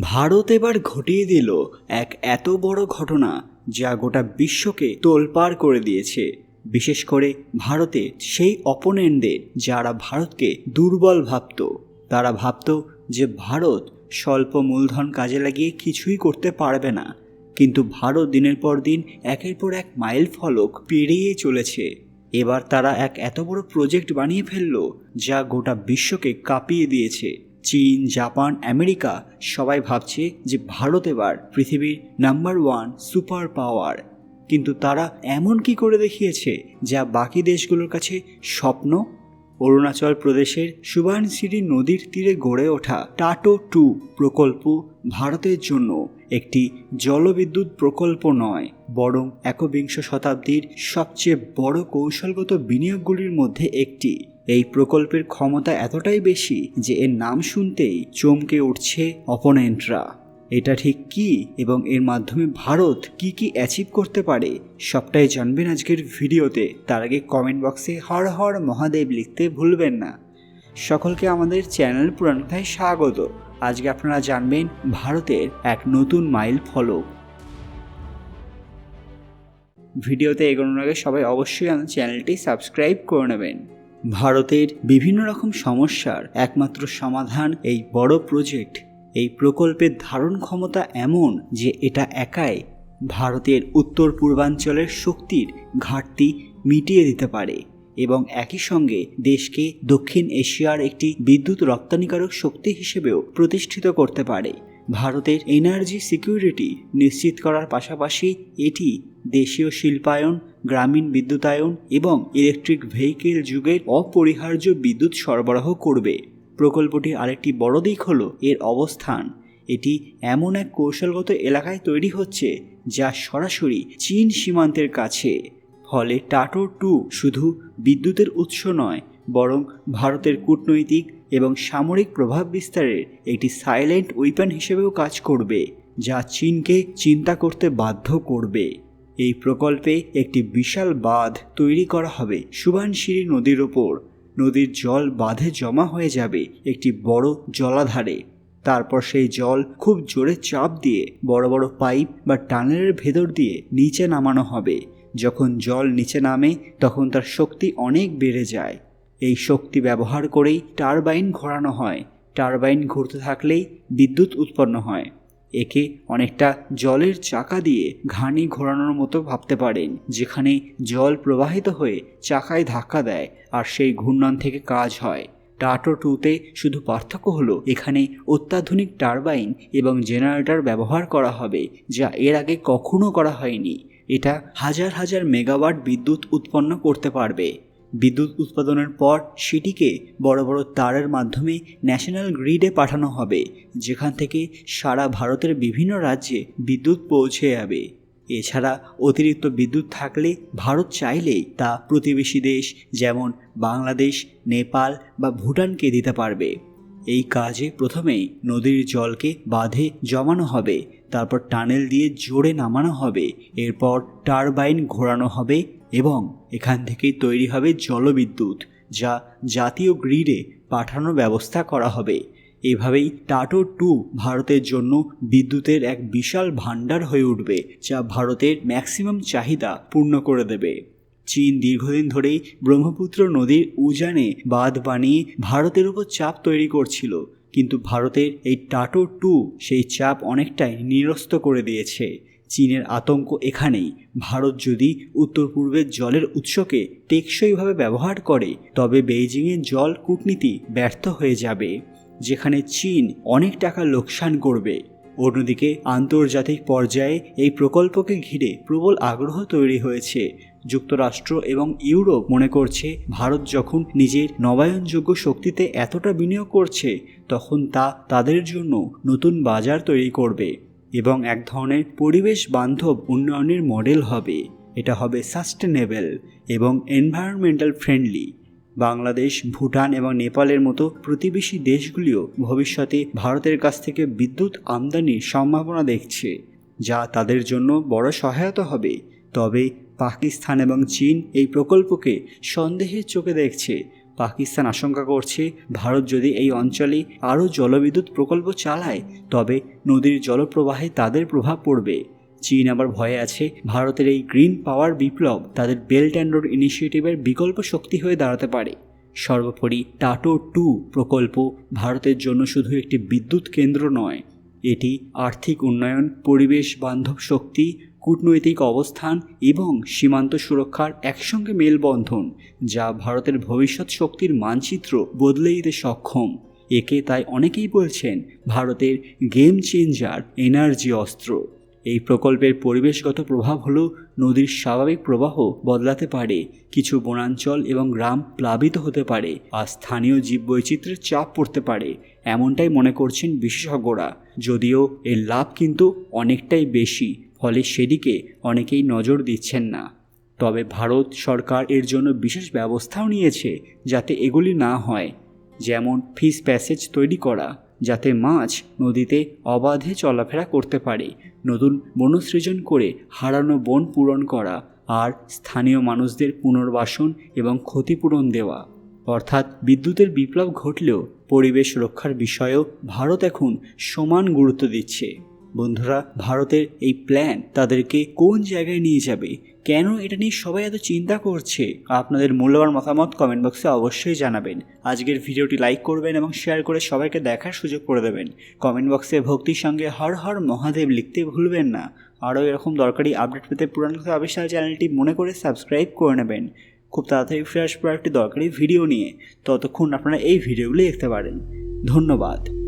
ভারত এবার ঘটিয়ে দিল এক এত বড় ঘটনা যা গোটা বিশ্বকে তোলপাড় করে দিয়েছে। বিশেষ করে ভারতে সেই অপোনেন্টদের যারা ভারতকে দুর্বল ভাবত, তারা ভাবত যে ভারত স্বল্প মূলধন কাজে লাগিয়ে কিছুই করতে পারবে না। কিন্তু ভারত দিনের পর দিন একের পর এক মাইল ফলক পেরিয়ে চলেছে। এবার তারা এক এত বড় প্রজেক্ট বানিয়ে ফেলল, যা গোটা বিশ্বকে কাঁপিয়ে দিয়েছে। চীন, জাপান, আমেরিকা সবাই ভাবছে যে ভারত এবার পৃথিবীর নাম্বার ওয়ান সুপার পাওয়ার কিন্তু তারা এমন কি করে দেখিয়েছে যা বাকি দেশগুলোর কাছে স্বপ্ন? অরুণাচল প্রদেশের সুবানসিরি নদীর তীরে গড়ে ওঠা টাটো টু প্রকল্প ভারতের জন্য একটি জলবিদ্যুৎ প্রকল্প নয়, বরং একবিংশ শতাব্দীর সবচেয়ে বড় কৌশলগত বিনিয়োগগুলির মধ্যে একটি। এই প্রকল্পের ক্ষমতা এতটাই বেশি যে এর নাম শুনতেই চমকে উঠছে অপোনেন্টরা। এটা ঠিক কি এবং এর মাধ্যমে ভারত কি কি অ্যাচিভ করতে পারে সবটাই জানবেন আজকের ভিডিওতে। তার আগে কমেন্ট বক্সে হর হর মহাদেব লিখতে ভুলবেন না। সকলকে আমাদের চ্যানেল পুরানথায় স্বাগত। আজকে আপনারা জানবেন ভারতের এক নতুন মাইল ফলক ভিডিওতে এগোনোর আগে সবাই অবশ্যই আমাদের চ্যানেলটি সাবস্ক্রাইব করে নেবেন। ভারতের বিভিন্ন রকম সমস্যার একমাত্র সমাধান এই বড় প্রজেক্ট এই প্রকল্পের ধারণ ক্ষমতা এমন যে এটা একাই ভারতের উত্তর পূর্বাঞ্চলের শক্তির ঘাটতি মিটিয়ে দিতে পারে এবং একই সঙ্গে দেশকে দক্ষিণ এশিয়ার একটি বিদ্যুৎ রপ্তানিকারক শক্তি হিসেবেও প্রতিষ্ঠিত করতে পারে। ভারতের এনার্জি সিকিউরিটি নিশ্চিত করার পাশাপাশি এটি দেশীয় শিল্পায়ন, গ্রামীণ বিদ্যুতায়ন এবং ইলেকট্রিক ভেহিকেল যুগের অপরিহার্য বিদ্যুৎ সরবরাহ করবে। প্রকল্পটির আরেকটি বড় দিক হলো এর অবস্থান। এটি এমন এক কৌশলগত এলাকায় তৈরি হচ্ছে যা সরাসরি চীন সীমান্তের কাছে। ফলে টাটো টু শুধু বিদ্যুতের উৎস নয়, বরং ভারতের কূটনৈতিক এবং সামরিক প্রভাব বিস্তারের একটি সাইলেন্ট উইপেন হিসেবেও কাজ করবে, যা চীনকে চিন্তা করতে বাধ্য করবে। এই প্রকল্পে একটি বিশাল বাঁধ তৈরি করা হবে। সুবানশিরি নদীর ওপর। নদীর জল বাঁধে জমা হয়ে যাবে একটি বড় জলাধারে। তারপর সেই জল খুব জোরে চাপ দিয়ে বড় বড় পাইপ বা টানেলের ভেতর দিয়ে নিচে নামানো হবে। যখন জল নিচে নামে, তখন তার শক্তি অনেক বেড়ে যায়। এই শক্তি ব্যবহার করেই টারবাইন ঘোরানো হয়। টারবাইন ঘুরতে থাকলেই বিদ্যুৎ উৎপন্ন হয়। একে অনেকটা জলের চাকা দিয়ে ঘানি ঘোরানোর মতো ভাবতে পারেন, যেখানে জল প্রবাহিত হয়ে চাকায় ধাক্কা দেয় আর সেই ঘূর্ণন থেকে কাজ হয়। টাটো টুতে শুধু পার্থক্য হলো, এখানে অত্যাধুনিক টারবাইন এবং জেনারেটর ব্যবহার করা হবে, যা এর আগে কখনো করা হয়নি। এটা হাজার হাজার মেগাওয়াট বিদ্যুৎ উৎপন্ন করতে পারবে। বিদ্যুৎ উৎপাদনের পর সেটিকে বড় বড় তারের মাধ্যমে ন্যাশনাল গ্রিডে পাঠানো হবে, যেখান থেকে সারা ভারতের বিভিন্ন রাজ্যে বিদ্যুৎ পৌঁছে যাবে। এছাড়া অতিরিক্ত বিদ্যুৎ থাকলে ভারত চাইলেই তা প্রতিবেশী দেশ যেমন বাংলাদেশ, নেপাল বা ভুটানকে দিতে পারবে। এই কাজে প্রথমেই নদীর জলকে বাঁধে জমানো হবে, তারপর টানেল দিয়ে জোরে নামানো হবে, এরপর টারবাইন ঘোরানো হবে এবং এখান থেকেই তৈরি হবে জলবিদ্যুৎ, যা জাতীয় গ্রিডে পাঠানোর ব্যবস্থা করা হবে। এভাবেই টাটো টু ভারতের জন্য বিদ্যুতের এক বিশাল ভাণ্ডার হয়ে উঠবে, যা ভারতের ম্যাক্সিমাম চাহিদা পূর্ণ করে দেবে। চীন দীর্ঘদিন ধরেই ব্রহ্মপুত্র নদীর উজানে বাঁধ বানিয়ে ভারতের উপর চাপ তৈরি করছিল, কিন্তু ভারতের এই টাটো টু সেই চাপ অনেকটাই নিরস্ত করে দিয়েছে। চীনের আতঙ্ক এখানেই। ভারত যদি উত্তর পূর্বের জলের উৎসকে টেকসইভাবে ব্যবহার করে, তবে বেইজিংয়ের জল কূটনীতি ব্যর্থ হয়ে যাবে, যেখানে চীন অনেক টাকা লোকসান করবে। অন্যদিকে, আন্তর্জাতিক পর্যায়ে এই প্রকল্পকে ঘিরে প্রবল আগ্রহ তৈরি হয়েছে। যুক্তরাষ্ট্র এবং ইউরোপ মনে করছে, ভারত যখন নিজের নবায়নযোগ্য শক্তিতে এতটা বিনিয়োগ করছে, তখন তা তাদের জন্য নতুন বাজার তৈরি করবে। এবং এক ধরনের পরিবেশ বান্ধব উন্নয়নের মডেল হবে। এটা হবে সাস্টেনেবল এবং এনভায়রনমেন্টাল ফ্রেন্ডলি। বাংলাদেশ, ভুটান এবং নেপালের মতো প্রতিবেশী দেশগুলিও ভবিষ্যতে ভারতের কাছ থেকে বিদ্যুৎ আমদানির সম্ভাবনা দেখছে, যা তাদের জন্য বড় সহায়তা হবে। তবে পাকিস্তান এবং চীন এই প্রকল্পকে সন্দেহের চোখে দেখছে। পাকিস্তান আশঙ্কা করছে, ভারত যদি এই অঞ্চলে আরও জলবিদ্যুৎ প্রকল্প চালায়, তবে নদীর জলপ্রবাহে তাদের প্রভাব পড়বে। চীন আবার ভয়ে আছে, ভারতের এই গ্রিন পাওয়ার বিপ্লব তাদের বেল্ট অ্যান্ড রোড ইনিশিয়েটিভের বিকল্প শক্তি হয়ে দাঁড়াতে পারে। সর্বোপরি টাটো টু প্রকল্প ভারতের জন্য শুধু একটি বিদ্যুৎ কেন্দ্র নয়, এটি আর্থিক উন্নয়ন, পরিবেশ বান্ধব শক্তি কূটনৈতিক অবস্থান এবং সীমান্ত সুরক্ষার একসঙ্গে মেলবন্ধন, যা ভারতের ভবিষ্যৎ শক্তির মানচিত্র বদলে দিতে সক্ষম। একে তাই অনেকেই বলছেন ভারতের গেম চেঞ্জার এনার্জি অস্ত্র। এই প্রকল্পের পরিবেশগত প্রভাব হলো নদীর স্বাভাবিক প্রবাহ বদলাতে পারে, কিছু বনাঞ্চল এবং গ্রাম প্লাবিত হতে পারে, আর স্থানীয় জীববৈচিত্র্যের চাপ পড়তে পারে, এমনটাই মনে করছেন বিশেষজ্ঞরা। যদিও এর লাভ কিন্তু অনেকটাই বেশি ফলে সেদিকে অনেকেই নজর দিচ্ছেন না। তবে ভারত সরকার এর জন্য বিশেষ ব্যবস্থাও নিয়েছে যাতে এগুলি না হয়, যেমন ফিস প্যাসেজ তৈরি করা, যাতে মাছ নদীতে অবাধে চলাফেরা করতে পারে, নতুন বনসৃজন করে হারানো বন পূরণ করা, আর স্থানীয় মানুষদের পুনর্বাসন এবং ক্ষতিপূরণ দেওয়া। অর্থাৎ বিদ্যুতের বিপ্লব ঘটলেও পরিবেশ রক্ষার বিষয়েও ভারত এখন সমান গুরুত্ব দিচ্ছে। বন্ধুরা, ভারতের এই প্ল্যান তাদেরকে কোন জায়গায় নিয়ে যাবে? কেন এটা নিয়ে সবাই এত চিন্তা করছে? আপনাদের মূল্যবান মতামত কমেন্ট বক্সে অবশ্যই জানাবেন। আজকের ভিডিওটি লাইক করবেন এবং শেয়ার করে সবাইকে দেখার সুযোগ করে দেবেন। কমেন্ট বক্সে ভক্তির সঙ্গে হর হর মহাদেব লিখতে ভুলবেন না। আরও এরকম দরকারি আপডেট পেতে পুরান আবিষ্কার চ্যানেলটি মনে করে সাবস্ক্রাইব করে নেবেন। খুব তাড়াতাড়ি ফিরে আসব একটি দরকারি ভিডিও নিয়ে। ততক্ষণ আপনারা এই ভিডিওগুলি দেখতে পারেন। ধন্যবাদ।